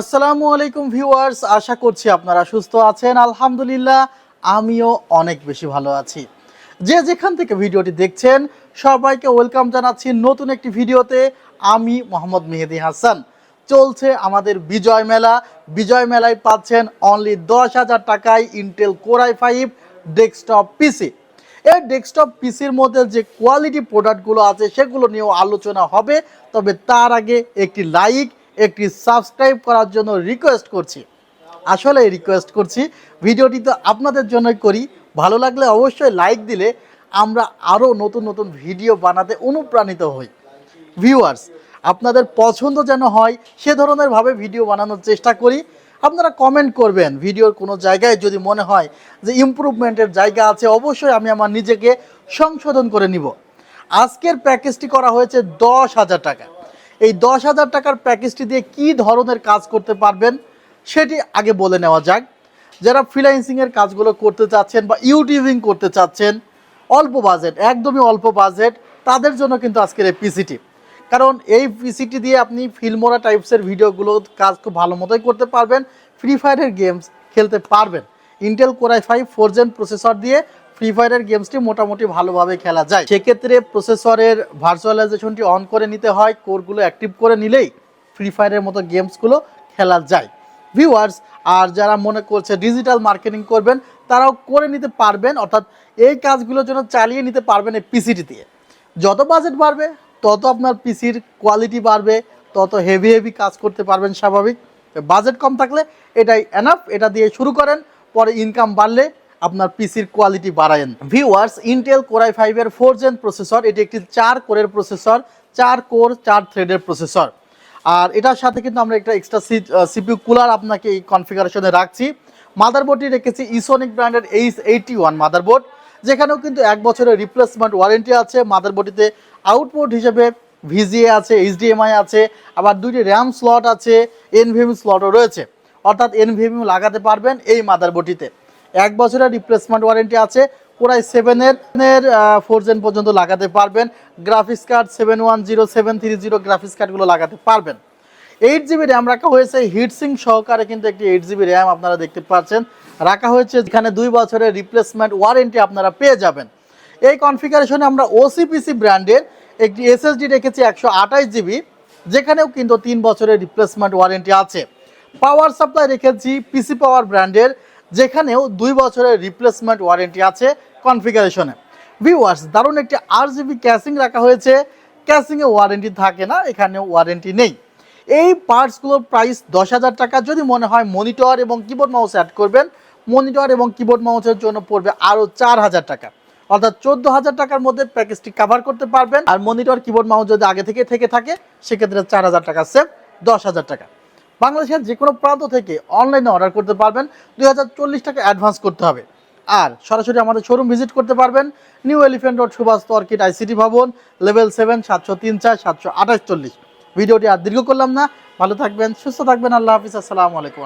আসসালামু আলাইকুম ভিউয়ার্স, আশা করছি আপনারা সুস্থ আছেন। আলহামদুলিল্লাহ, আমিও অনেক বেশি ভালো আছি। যে যেখান থেকে ভিডিওটি দেখছেন, সবাইকে ওয়েলকাম জানাচ্ছি নতুন একটি ভিডিওতে। আমি মোহাম্মদ মেহেদি হাসান। চলছে আমাদের বিজয় মেলা। বিজয় মেলায় পাচ্ছেন অনলি দশ হাজার টাকায় Intel core i five desktop PC এই ডেস্কটপ পিসির মধ্যে যে কোয়ালিটি প্রোডাক্টগুলো আছে, সেগুলো নিয়েও আলোচনা হবে। তবে তার আগে একটি লাইক একটি সাবস্ক্রাইব করার জন্য রিকোয়েস্ট করছি। আসলে রিকোয়েস্ট করছি। ভিডিওটি তো আপনাদের জন্যই করি। ভালো লাগলে অবশ্যই লাইক দিলে আমরা আরও নতুন নতুন ভিডিও বানাতে অনুপ্রাণিত হই। ভিউয়ার্স আপনাদের পছন্দ যেন হয়, সে ধরনের ভাবে ভিডিও বানানোর চেষ্টা করি। আপনারা কমেন্ট করবেন ভিডিওর কোনো জায়গায় যদি মনে হয় যে ইমপ্রুভমেন্টের জায়গা আছে, অবশ্যই আমি আমার নিজেকে সংশোধন করে নিব। আজকের প্যাকেজটি করা হয়েছে দশ হাজার টাকা। এই দশ হাজার টাকার প্যাকেজটি দিয়ে কি ধরনের কাজ করতে পারবেন সেটি আগে বলে নেওয়া যাক। যারা ফ্রিল্যান্সিংয়ের কাজগুলো করতে চাচ্ছেন বা ইউটিউবিং করতে চাচ্ছেন, অল্প বাজেট একদমই অল্প বাজেট তাদের জন্য কিন্তু আজকের এই পিসিটি কারণ এই পিসিটি দিয়ে আপনি ফিল্মোরা টাইপসের ভিডিওগুলো কাজ খুব ভালো মতোই করতে পারবেন ফ্রি ফায়ারের গেমস খেলতে পারবেন। Intel core i five four gen processor দিয়ে ফ্রি ফায়ারের গেমসটি মোটামুটি ভালোভাবে খেলা যায়। সেক্ষেত্রে প্রসেসরের ভার্চুয়ালাইজেশনটি অন করে নিতে হয় কোরগুলো অ্যাক্টিভ করে নিলেই ফ্রি ফায়ারের মতো গেমসগুলো খেলা যায়। ভিউয়ার্স আর যারা মনে করছে ডিজিটাল মার্কেটিং করবেন, তারাও করে নিতে পারবেন, অর্থাৎ এই কাজগুলোর জন্য চালিয়ে নিতে পারবেন এই পিসিটি দিয়ে যত বাজেট বাড়বে, তত আপনার পিসির কোয়ালিটি বাড়বে, তত হেভি হেভি কাজ করতে পারবেন স্বাভাবিক। বাজেট কম থাকলে এটাই এনাফ এটা দিয়ে শুরু করেন, পরে ইনকাম বাড়লে আপনার পিসির কোয়ালিটি বাড়ায়েন। ভিউয়ার্স ইন্টেল কোরাই ফাইভের ফোর জেন প্রসেসর এটি একটি চার কোরের প্রসেসর চার কোর চার থ্রেডের প্রসেসর আর এটার সাথে কিন্তু আমরা একটা এক্সট্রা সিপিউ কুলার আপনাকে এই কনফিগারেশনে রাখছি। মাদারবোর্ডটি রেখেছি ইসোনিক ব্র্যান্ডের এইচ এইটি ওয়ান মাদারবোর্ড যেখানেও কিন্তু এক বছরের রিপ্লেসমেন্ট ওয়ারেন্টি আছে। মাদারবোর্ডটিতে আউটপুট হিসেবে ভিজিএ আছে এইচডিএমআই আছে, আবার দুইটি র্যাম স্লট আছে এনভিএম স্লটও রয়েছে। অর্থাৎ এনভিএম লাগাতে পারবেন এই মাদারবোর্ডটিতে এক বছরের রিপ্লেসমেন্ট ওয়ারেন্টি আছে। কোরাই সেভেনের এর ফোর জেন পর্যন্ত লাগাতে পারবেন। Graphics card seven one zero seven three zero graphics কার্ডগুলো লাগাতে পারবেন। এইট জিবি র্যাম রাখা হয়েছে। হিটসিং সহকারে কিন্তু একটি এইট জিবি র্যাম আপনারা দেখতে পাচ্ছেন। রাখা হয়েছে যেখানে দুই বছরের রিপ্লেসমেন্ট ওয়ারেন্টি আপনারা পেয়ে যাবেন। এই কনফিগারেশনে আমরা ওসিপিসি ব্র্যান্ডের একটি এসএসডি রেখেছি একশো আঠাশ জিবি যেখানেও কিন্তু তিন বছরের রিপ্লেসমেন্ট ওয়ারেন্টি আছে। পাওয়ার সাপ্লাই রেখেছি পিসি পাওয়ার ব্র্যান্ডের যেখানেও দুই বছরের রিপ্লেসমেন্ট ওয়ারেন্টি আছে কনফিগারেশনে ভিউয়ার্স দারুণ একটি আর জিবি ক্যাসিং রাখা হয়েছে। ক্যাসিংয়ে ওয়ারেন্টি থাকে না, এখানেও ওয়ারেন্টি নেই। এই পার্টসগুলোর প্রাইস দশ হাজার টাকা। যদি মনে হয় মনিটর এবং কিবোর্ড মাউস অ্যাড করবেন মনিটর এবং কিবোর্ড মাউসের জন্য পড়বে আরও চার হাজার টাকা। অর্থাৎ চোদ্দ হাজার টাকার মধ্যে প্যাকেজটি কভার করতে পারবেন। আর মনিটর কিবোর্ড মাউস যদি আগে থেকে থেকে থাকে, সেক্ষেত্রে চার হাজার টাকা সেভ দশ হাজার টাকা। বাংলাদেশের যে কোনো প্রান্ত থেকে অনলাইনে অর্ডার করতে পারবেন। দুই হাজার চল্লিশ টাকা অ্যাডভান্স করতে হবে। আর সরাসরি আমাদের শোরুম ভিজিট করতে পারবেন। নিউ এলিফেন্ট রোড সুভাষ তর্কিট আইসিটি ভবন লেভেল সেভেন সাতশো তিন চার, সাতশো আঠাশ চল্লিশ। ভিডিওটি আর দীর্ঘ করলাম না। ভালো থাকবেন, সুস্থ থাকবেন। আল্লাহ হাফিজ। আসসালামু আলাইকুম।